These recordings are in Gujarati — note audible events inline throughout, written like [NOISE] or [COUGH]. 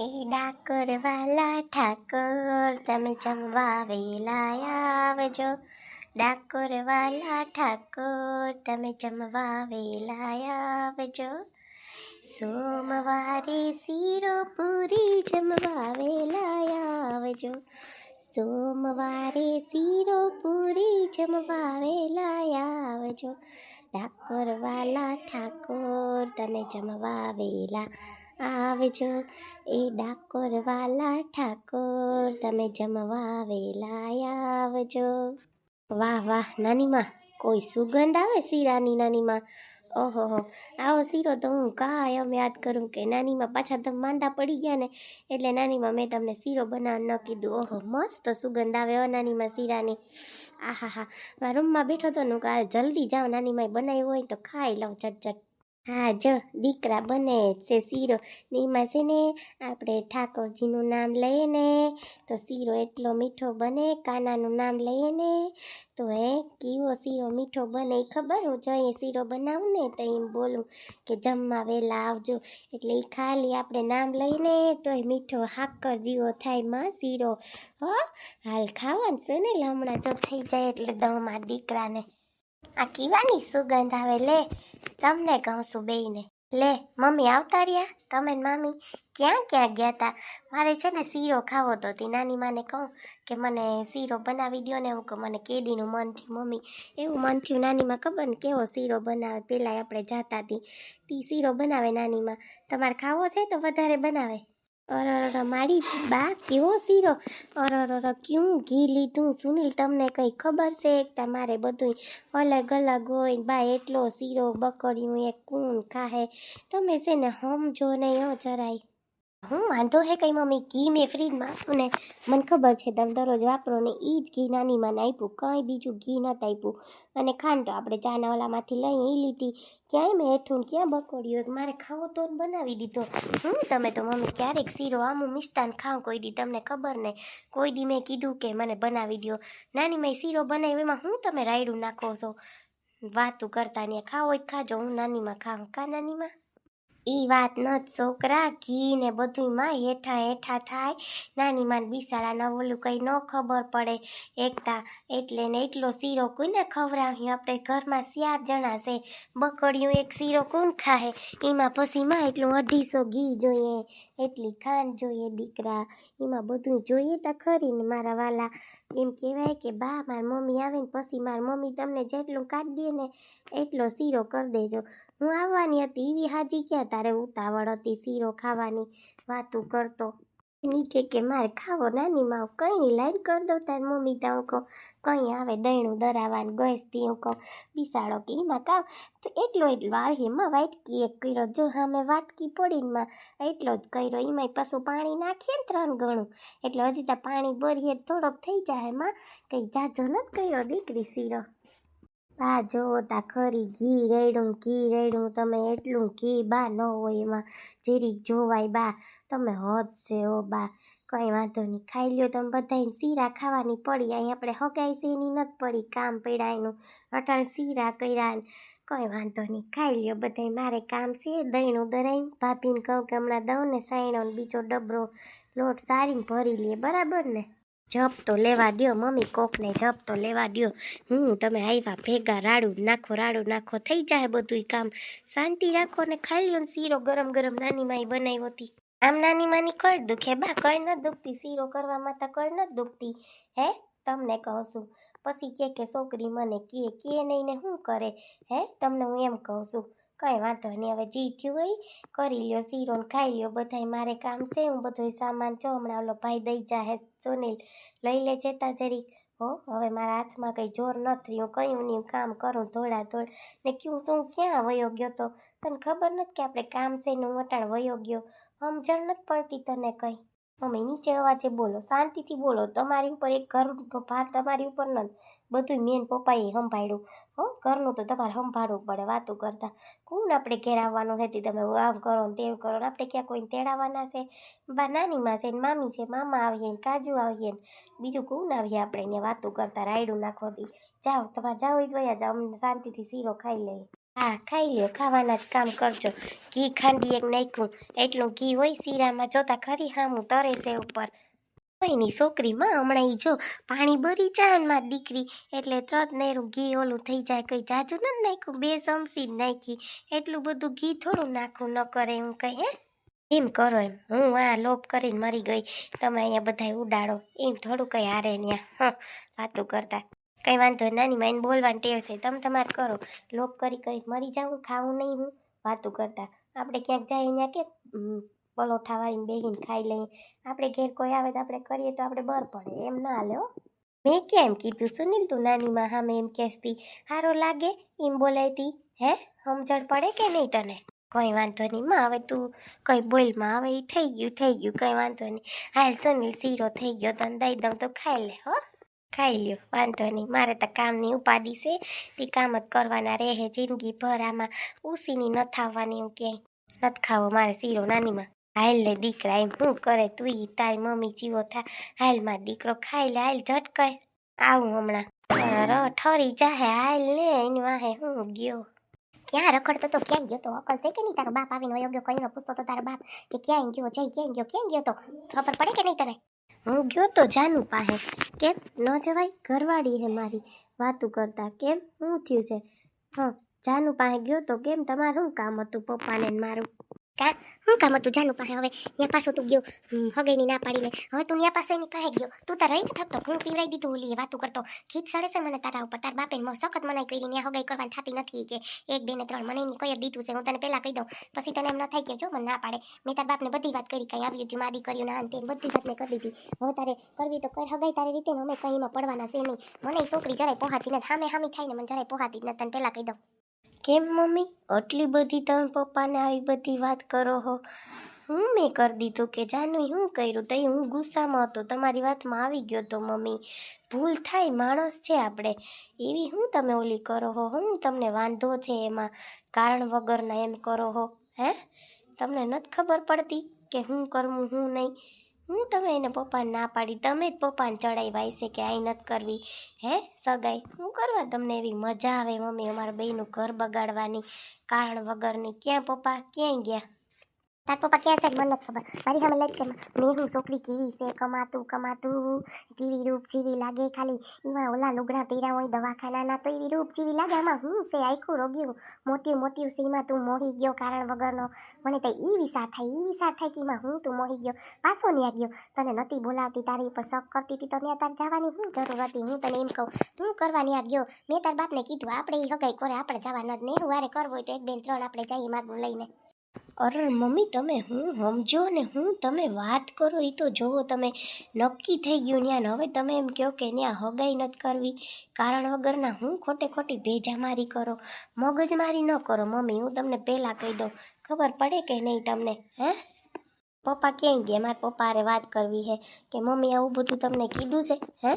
એ ડાકોર ઠાકોર, તમે જમવા વેલા આવજો. ડાકોર વાલા ઠાકોર, તમે જમવા વેલા આવજો. સોમવારે શીરો પૂરી જમવા વેલા આવજો. સોમવારે શીરો પૂરી જમવા વેલા આવજો. ડાકોર વાલા ઠાકોર, તમે જમવા વેલા આવજો એ ડાકોર વાલા ઠાકોર, તમે જમવા વેલા આવજો. વાહ વાહ, નાનીમાં કોઈ સુગંધ આવે શીરાની નાનીમાં? ઓહો, હો, આવો શીરો તો હું કાયમ યાદ કરું કે નાનીમાં પાછા તમે માંદા પડી ગયા ને. એટલે નાનીમાં મેં તમને શીરો બનાવવાનું ન કીધું. ઓહો, મસ્ત સુગંધ આવે હો નાનીમાં શીરાની. આહા હા મારા રૂમમાં બેઠો હતો ને કાલ જલ્દી જાઉં. નાનીમાં બનાવ્યું હોય તો ખાઈ લઉં ઝટ ચટ હા, જો, દીકરા બને છે શીરો. ને એમાં છે ને, આપણે ઠાકોરજીનું નામ લઈએ ને, તો શીરો એટલો મીઠો બને, કાનાનું નામ લઈએ ને, તો હે, કેવો શીરો મીઠો બને એ ખબર? હું જઈએ શીરો બનાવું ને, તો એમ બોલું કે જમવા વહેલા આવજો. એટલે એ ખાલી આપણે નામ લઈને તો એ મીઠો હાકર જીવો થાયમાં શીરો. હો, હાલ ખાવાનું છે ને, હમણાં જો થઈ જાય એટલે દમ મારા દીકરાને. આ કીવાની સુગંધ આવે, લે, તમને કહું છું બેયને. લે, મમ્મી આવતા રહ્યા? તમે મામી ક્યાં ક્યાં ગયા તા? મારે છે ને શીરો ખાવો તો તી નાની માને કહું કે મને શીરો બનાવી દ્યો ને એવું કહું મને કેદીનું મન થયું. મમ્મી, એવું મન થયું નાનીમાં ખબર ને કેવો શીરો બનાવે? પહેલાં આપણે જાતા હતી તી શીરો બનાવે નાનીમાં. તમારે ખાવો છે તો વધારે બનાવે. અરર મારી બા કેવો શીરો? અરર ક્યું ઘી લીધું? સુનિલ, તમને કંઈ ખબર છે? તમારે બધું અલગ અલગ હોય બા, એટલો શીરો બકડ્યું એક કૂન ખાહે. તમે છે ને સમજો નહીં હો જરાય. હું વાંધો હે કઈ મમ્મી? ઘી મેં ફ્રીજમાં આપ્યું ને મને ખબર છે, તમે દરરોજ વાપરો ને એ જ ઘી નાની માં આપ્યું કંઈ બીજું ઘી નહોતું આપ્યું અને ખાંડ તો આપણે ચાના ઓલામાંથી લઈ એ લીધી. ક્યાંય મેં હેઠું ક્યાં બકોડ્યું મારે ખાવો તો બનાવી દીધો. હું તમે તો મમ્મી ક્યારેક શીરો આમું મિષ્ટાન ખાઉં કોઈ દી, તમને ખબર ને? કોઈ દી મેં કીધું કે મને બનાવી દો નાની મેં શીરો બનાવ્યો, એમાં હું તમે રાયડું નાખો છો? વાતું કરતા ને ખાવો જ ખાજો, હું નાનીમાં ખાઉં. કા નાનીમાં? ઈ વાત ન છોકરા, ઘી ને બધુંમાં હેઠા હેઠા થાય. નાની માન બિસાડાને ઓલું કંઈ ન ખબર પડે. એકતા એટલે ને એટલો શીરો કોઈને ખવડાવ્યું આપણે ઘરમાં ચાર જણા છે. બકડિયું એક શીરો કોણ ખાહે? એમાં પછી માં એટલું અઢીસો ઘી જોઈએ, એટલી ખાંડ જોઈએ દીકરા. એમાં બધું જોઈએ તો ખરી ને મારા વાલા. એમ કહેવાય કે, બા, મારી મમ્મી આવે ને પછી મારી મમ્મી તમને જેટલું કાઢી દે ને એટલો શીરો કરી દેજો. હું આવવાની હતી એવી હાજી ક્યાં તારે ઉતાવળ હતી શીરો ખાવાની વાતું કરતો. નીચે કે મારે ખાવો નાની માવ કંઈ નહીં, લાઈન કરી દઉં તાર મમ્મી, ત્યાં હું કહું, કંઈ આવે દહીણું દરાવાનું ગેસથી હું કહું, બિસાડો કે એમાં ખાવ તો એટલો એટલો આવી એમાં વાટકી એક કર્યો, જો સામે વાટકી પડીને માં એટલો જ કર્યો, એમાંય પાછું પાણી નાખીએ ને ત્રણ ગણું. એટલે હજી તો પાણી ભરીએ તો થોડોક થઈ જાય એમાં, કંઈ જાજો નથી કર્યો, દીકરી શીરો. બા જોવો તા ખરી ઘી રેડું ઘી રેડું, તમે એટલું ઘી બા ન હોય એમાં. જીરીક જોવાય બા, તમે હદ છે ઓ બા. કંઈ વાંધો નહીં, ખાઈ લ્યો તમે બધાય શીરા ખાવાની પડી, અહીં આપણે હગાઈ છે, એની નથી પડી, કામ પડ્યા એનું. અટાણ શીરા કર્યા કંઈ વાંધો નહીં, ખાઈ લ્યો બધાય, મારે કામ છે દહીંનું દરાઈને ભાભીને કહું કે હમણાં દઉં ને સાયણો બીજો ડબરો લોટ સારીને ભરી લે, બરાબર ને? જપ તો લેવા દ્યો, મમ્મી કોકને જપ તો લેવા દ્યો. હું, તમે આવ્યા ભેગા, રાડું નાખો રાડું નાખો, થઈ જાય બધું કામ. શાંતિ રાખો ને ખાઈ લો શીરો ગરમ ગરમ નાની માઈ બનાવી હતી આમ નાની માની કર દુખે, બા કઈ ન દુખતી, શીરો કરવામાં તો કઈ ન દુખતી. હે, તમને કહું છું. પછી કે કે છોકરી મને કે કે નહીં ને શું કરે? હે, તમને હું એમ કહું છું. કંઈ વાંધો નહીં. હવે જી થયું હોય કરી લ્યો, શીરો ખાઈ લ્યો. બધાય મારે કામ છે, હું બધો સામાન છો હમણાં ઓલો ભાઈ દઈ જાહે, સુનિલ લઈ લે જતા જરીક હો, હવે મારા હાથમાં કંઈ જોર નથી, હું કયું નહીં કામ કરું ધોળા ધોળ. ને ક્યું તું ક્યાં વયો ગયો તો? તને ખબર નથી કે આપણે કામ છે ને હું વયો ગયો? સમજણ નથી પડતી તને કંઈ. મમ્મી, નીચે અવાજે બોલો, શાંતિથી બોલો. તમારી ઉપર એક ઘરનો ભાર તમારી ઉપર નથી. બધું મેન પપ્પાએ સંભાળ્યું હો, ઘરનું તો તમારે સંભાળવું પડે, વાતો કરતા. કોણ આપણે ઘેર આવવાનું હતી? તમે આમ કરો ને તેમ કરો ને આપણે ક્યાં કોઈને તેડાવવાના છે? બા, નાનીમાં છે ને મામી છે, મામા આવીએ ને કાજુ આવીએ ને. બીજું કોણ આવીએ આપણે એને વાતો કરતા, રાયડું નાખો દી. જાઓ, તમારે જાઓ એ ગયા જાઓ, અમને શાંતિથી શીરો ખાઈ લઈએ હા, ખાઈ લ્યો, ખાવાના જ કામ કરજો. ઘી ખાંડી એક નાખ્યું. એટલું ઘી હોય શીરામાં, જોતા ખરી હામું તરે છે ઉપર. કોઈ ની હમણાં ઈ જો પાણી ભરી જાય ને મારી દીકરી, એટલે ત્રત નેરું ઘી ઓલું થઈ જાય, કઈ જાજુ નથી નાખ્યું, બે ચમચી જ નાખી, એટલું બધું ઘી થોડું નાખું, ન કરે હું કઈ, હે? એમ કરો એમ. હું આ લોપ કરીને મરી ગઈ, તમે અહીંયા બધા ઉડાડો, એમ થોડું કંઈ હારે ત્યાં હ, વાતું કરતા. કઈ વાંધો નાની માઈને બોલવાની ટેવ છે, તમે તમારે કરો. લોપ કરી કરી મરી જાઉં, ખાવું નહીં હું, વાતું કરતા. આપણે ક્યાંક જાય અહીંયા કે પલોઠા વાળીને બેહીને ખાઈ લઈએ. આપણે ઘેર કોઈ આવે તો આપણે કરીએ તો આપણે બર પડે. એમ ના હાલે મેં કેમ કીધું? સુનિલ તું નાની માં મેં એમ કહેતી સારો લાગે? એમ બોલાયતી? હે? સમજણ પડે કે નહીં તને? કોઈ વાંધો નહીં. માં હવે તું, કઈ બોલમાં હવે એ થઈ ગયું થઈ ગયું. કઈ વાંધો નહીં. હાલ સુનિલ શીરો થઈ ગયો, તને દઈ દઉં તો ખાઈ લે, હો. ખાઈ લ્યો. વાંધો નહીં. મારે તો કામની ઉપાધિ છે. તે કામ જ કરવાના રહે. જિંદગી ભર આમાં ઉસીની ન થાવવાની હું ક્યાંય. નથી ખાવો મારે શીરો નાનીમાં. હાલ લે દીકરા, એમ શું કરે તું તારી મમ્મી જીવો થા. હાલ માર દીકરો ખાઈ લે, હાલ ઝટ કર આવું હમણાં. ર, ઠરી જાહે, હાલ ને એની વાહે હું ગયો. ક્યાં રખડતો તો, ક્યાં ગયો તો? અકલ છે કે નહીં? તારો બાપ આવીને વયો ગયો, કહીને પૂછતો તો તારો બાપ કે ક્યાં ગયો, જઈ ક્યાં ગયો ક્યાં ગયો તો? ખબર પડે કે નહીં તને? હું ગયો તો જાનુ પાસે. કેમ? ન જવાય? ઘરવાળી હે મારી. વાતું કરતા. કેમ? શું થયું છે? હા, જાનુ પાસે ગયો તો કેમ? તમારું શું કામ હતું? પપ્પાને મારું? કા હું કામ હતું? જાનુ પાસે. હવે ત્યાં પાછો તું ગયો. હગઈની ના પાડીને. હવે તું ત્યાં પાસે એની કહે ગયો. તું તાર રહી થકતો હું પીવડાઈ દીધું ઓલી વાતું કરતો. ખીત સડે છે મને તારા ઉપર. તાર બાપે સખત મનાઈ કરી ત્યાં હગાઈ કરવાની થતી નથી કે એક, બે ને ત્રણ મને એની કહી દીધું છે. હું તને પહેલાં કહી દઉં. પછી તને એમ ન થાય કે જો મને ના પાડે. મેં તાર બાપને બધી વાત કરી. કઈ આવ્યું મારી કર્યું ના અંતે બધી વાત મેં કરી દીધી. હવે તારે કરવી તો કર. હગાઈ તારી રીતે અમે કઈ એમાં પડવાના છે નહીં. મને છોકરી જરાય પોહાતી નથી. સામે હામી થાય ને મને જરાય પોહાતી જ નથી. તને પહેલા કહી દઉં. કેમ મમ્મી? આટલી બધી તમે પપ્પાને આવી બધી વાત કરો હો. હું મેં કરી દીધું કે જાનવી હું કર્યું? તઈ હું ગુસ્સામાં હતો. તમારી વાતમાં આવી ગયો તો મમ્મી. ભૂલ થાય, માણસ છે આપણે. એવી હું તમે ઓલી કરો હો? હું તમને વાંધો છે એમાં. કારણ વગરના એમ કરો હો. હે? તમને નથી ખબર પડતી કે હું કરવું, હું નહીં? હું તમે એને પપ્પાને ના પાડી, તમે જ પપ્પાને ચડાવ્યા છે કે આઈ નથી કરવી. હે, સગાઈ? હું કરવા તમને એવી મજા આવે, મમ્મી, અમારા બેયનું ઘર બગાડવાની, કારણ વગરની. ક્યાં પપ્પા? ક્યાંય ગયા? તાર પપ્પા ક્યાં છે મને ખબર. મારી સામે લાઈટ કે મેં હું છોકરી કેવી છે? કમાતું કમાતું. કેવી રૂપ જેવી લાગે ખાલી. એમાં ઓલા લુગડા પહેર્યા હોય, દવાખાનાના, તો એવી રૂપ જેવી લાગે. આમાં હું છે? આખું રોગ્યું. મોટી મોટી છે. એમાં તું મોહી ગયો કારણ વગરનો. મને તો ઈ વિચાર થાય એ વિચાર થાય કે એમાં હું તું મોહી ગયો. પાછો ન્યા ગયો. તને નથી બોલાવતી, તારી ઉપર શક કરતી હતી તો ત્યાં તાર જવાની શું જરૂર હતી. હું તને એમ કહું, હું કરવા ન્યા ગયો. મેં તાર બાપને કીધું, આપણે એ હગાઈ કરે, આપણે જવાના જ નહીં. હું વારે કરવો હોય તો એક બેન ત્રણ આપણે જઈએ માગું લઈને. અરે, મમ્મી, તમે હું સમજો ને હું તમે વાત કરો એ તો જોવો તમે નક્કી થઈ ગયું ત્યાં ને હવે તમે એમ કહો કે ત્યાં હગાઈ નથી કરવી, કારણ વગરના હું ખોટે ખોટી ભેજામારી કરો, મગજમારી ન કરો, મમ્મી, હું તમને પહેલાં કહી દઉં. ખબર પડે કે નહીં તમને, હે? પપ્પા ક્યાંય ગયા? મારા પપ્પા હારે વાત કરવી છે કે મમ્મી આવું બધું તમને કીધું છે, હે?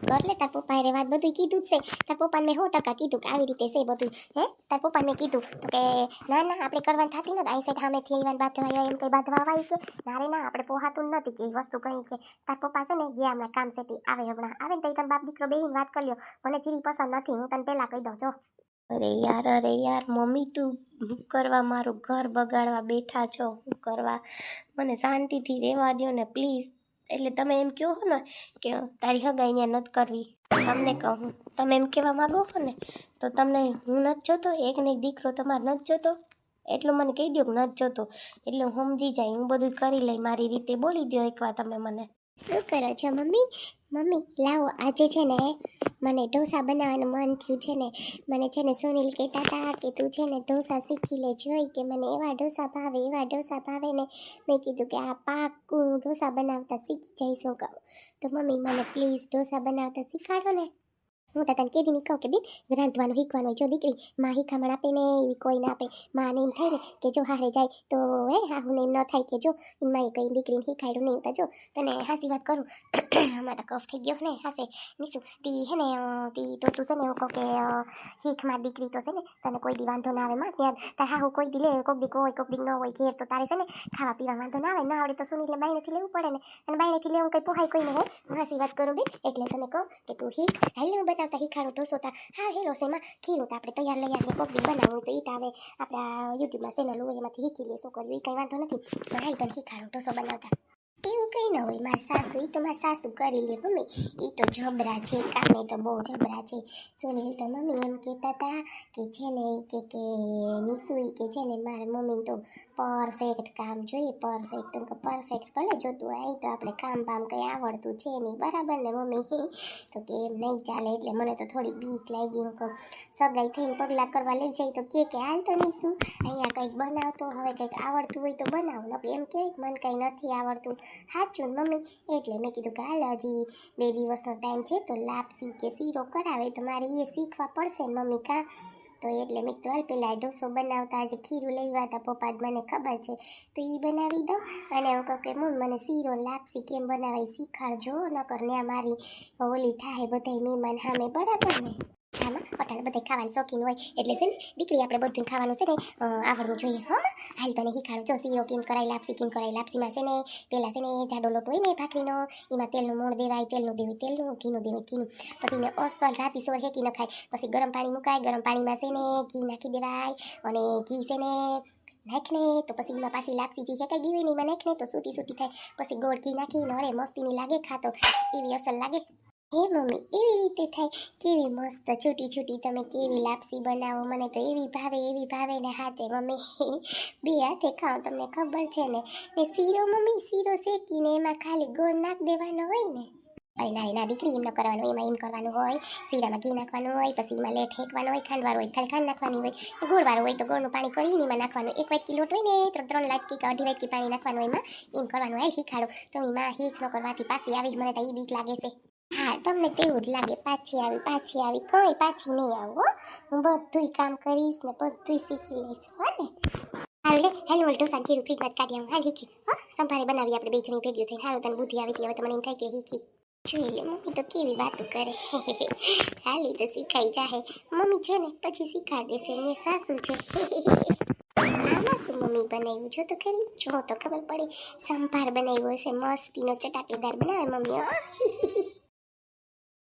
કર તાર પપ્પા હારે વાત બધું કીધું છે. તાર પપ્પાને મેં સો ટકા કીધું કે આવી રીતે છે બધું, હે? તાર પપ્પાને મેં કીધું કે, ના ના, આપણે કરવાની થતી નથી. અહીં સાઈડ સામેથી આવ્યા બાંધવા એમ કંઈ બાંધવા આવી છે. ના ના, આપણે પોહાતું નથી. કે એ વસ્તુ કઈ છે તાર પપ્પા છે ને ગયા હમણાં કામ છે તે આવે હમણાં, આવે ને તો તમે બાપ દીકરો બેહીને વાત કરી લો મને ચીરી પસંદ નથી, હું તને પહેલાં કહી દઉં, જો. અરે યાર અરે યાર, મમ્મી, તું હું કરવા મારું ઘર બગાડવા બેઠા છો. હું કરવા? મને શાંતિથી રહેવા દો ને પ્લીઝ એટલે તમે એમ કહો ને કે તારી હગાઈ ત્યાં નથી કરવી. તમને કહું તમે એમ કહેવા માંગો છો ને, તો તમને હું નથી જોતો? એક ને એક દીકરો તમારે નથી જોતો? એટલું મને કહી દો કે નથી જોતો. એટલે હું સમજી જાય, હું બધું કરી લઈ મારી રીતે બોલી દો એકવાર તમે મને. શું કરો છો મમ્મી? મમ્મી, લાવો. આજે છે ને મને ઢોસા બનાવવાનું મન થયું છે ને. મને છે ને સુનિલ કહેતા હતા કે તું છે ને ઢોસા શીખી લે, જોઈ કે મને એવા ઢોસા ભાવે, એવા ઢોસા ભાવે ને મેં કીધું કે આ પાકું ઢોસા બનાવતા શીખી જઈશું કહું. તો મમ્મી, મને પ્લીઝ ઢોસા બનાવતા શીખાડો ને. હું તને કીધી કહું કે બેન રાંધવાનું શીખવાનું જો દીકરી માં શીખામણ આપે ને એવી કોઈ ના આપે માને એમ થાય ને કે જો હારે જાય તો હે હાહુને એમ ન થાય કે જો એમાં કઈ દીકરીને શીખાડ્યું નહીં જો તને હાસી વાત કરું. [CLEARS THROAT] તો કફ થઈ ગયો ને હાસે. નીશું તી હે ને તી તો તું છે ને એવું કહું કે અ, શીખમાં દીકરી તો છે ને તને કોઈ દી વાંધો ના આવે માં ત્યાં તાર હાહુ કોઈ દી લે કોક દી કોઈ કોક દી ન હોય ઘેર તો તારે છે ને ખાવા પીવા વાંધો ના આવે ના આવડે તો સુની એટલે બાયણેથી લેવું પડે ને અને બાયણેથી લેવું કંઈ પોહાય કોઈ નહીં હે. હું હાસી વાત કરું બેન એટલે તને કહું કે તું શીખ હાલ હું બતાવું બનાવતા શીખાડું ઢોસો તા. હા, હેલો એમાં ખીરું તો આપણે તૈયાર લઈ આવીએ. કોક દી બનાવવું તો એ હવે આપણા યુટ્યુબમાં ચેનલ હોય, એમાંથી શીખી લઈએ. શું કર્યું? એ કંઈ વાંધો નથી. પણ હા તને શીખાડું ઢોસો બનાવતા. એવું કંઈ હોય, મારા સાસુ એ તો મારા સાસુ કરી લે મમ્મી એ તો જબરા છે, કામે તો બહુ જબરા છે. સુનિલ તો મમ્મી એમ કહેતા હતા કે છે ને કે કે નિસુઈ કે છે ને મારા મમ્મી તો પરફેક્ટ કામ જોઈએ પરફેક્ટ એમ પરફેક્ટ ભલે જોતું હોય તો આપણે કામ બામ કંઈ આવડતું છે નહીં. બરાબર ને મમ્મી? તો કે એમ નહીં ચાલે, એટલે મને તો થોડી બીક લાગી. હું સગાઈ થઈને પગલાં કરવા લઈ જાય તો કે કે હાલ તો શું અહીંયા કંઈક બનાવતો, હવે કંઈક આવડતું હોય તો બનાવ. એમ કહેવાય કે મને કંઈ નથી આવડતું. સાચું મમ્મી. એટલે મેં કીધું કે હાલ હજી બે દિવસનો ટાઈમ છે, તો લાપસી કે શીરો કરાવે. તો મારે એ શીખવા પડશે મમ્મી કાં? તો એટલે મેં કીધું, હાલ પહેલાં ઢોસો બનાવતા, આજે ખીરું લેવા હતા, પપ્પા મને ખબર છે. તો એ બનાવી દઉં અને હું કહું કે, મમ્મી, મને શીરો લાપસી કેમ બનાવાય, શીખાડજો, નકર ને મારી ઓલી થાય બધાય મહેમાન સામે બરાબર ને. આમાં અટાણે બધા ખાવાની શોખીન હોય એટલે છે ને દીકરી આપણે બધું ખાવાનું છે ને આવડવું જોઈએ. હો હાલ તને શીખાડું. જો શીરો કેમ કરાય લાપસી કેમ કરાય લાપસીમાં છે ને, પેલા છે ને જાડો લોટ હોય ને ભાખરીનો, એમાં તેલનું મૂળ દેવાય, તેલનું દેવું તેલનું, ઘીનું દેવું ઘીનું. પછી ને અસલ રાતી સોર હેકી નખાય પછી ગરમ પાણી મુકાય, ગરમ પાણીમાં છે ને ઘી નાખી દેવાય અને ઘી છે ને નાખને તો પછી એમાં પાછી લાપસી જે શેકાઈ ગઈ હોય એમાં નાખને તો સૂટી સૂટી થાય. પછી ગોળ ઘી નાખીને અરે મસ્તીની લાગે ખાતો. એવી અસલ લાગે. હે મમ્મી એવી રીતે થાય, કેવી મસ્ત છૂટી છૂટી તમે કેવી લાપસી બનાવો, મને તો એવી ભાવે એવી ભાવે ને હાથે મમ્મી [LAUGHS] બે હાથે ખાઓ, તમને ખબર છે ને? ને શીરો મમ્મી, શીરો શેકીને એમાં ખાલી ગોળ નાખ દેવાનો હોય ને? અરે ના ના, દીકરી, એમ ન કરવાનું, એમાં એમ કરવાનું હોય, શીરામાં ઘી નાખવાનું હોય, પછી એમાં લેટ ફેંકવાનું હોય ખાંડવાર હોય, ખાલી ખાંડ નાખવાની હોય ગોળવાળું હોય તો ગોળનું પાણી કરીને એમાં નાખવાનું, એક વાટકી લોટ હોય ને ત્રણ ત્રણ લાટકી કે અઢી વાટકી પાણી નાખવાનું એમાં, એમ કરવાનું હોય શીખાડો. તો એમાં હીક ન કરવાથી પાછી આવી જ મને તો એ બીક લાગે છે. હા, તમને તેવું જ લાગે, પાછી આવી પાછી આવી, કંઈ પાછી નહીં આવું, હો. હું બધુંય કામ કરીશ ને બધુંય શીખી લઈશ, હો ને. હાલ હેલો ઓલ ઢોસા ઘીરું ફ્રીજમાં કાઢી આવું. હાલ હીખી હો. સંભારે બનાવી આપણે બે જણી ભેગી થઈને. હારું, તને બુદ્ધિ આવી હતી હવે તમને મને એમ થાય કે હીખી જોઈ લે મમ્મી તો કેવી વાતો કરે. [LAUGHS] હાલી તો શીખાઈ જાહે. મમ્મી છે ને, પછી શીખાડ દેશે ને સાસુ છે. [LAUGHS] આમાં શું મમ્મી બનાવ્યું? જો તો ખરી, જો તો ખબર પડે. સંભાર બનાવ્યો હશે, મસ્તીનો ચટાકેદાર બનાવે મમ્મી, હો. [LAUGHS]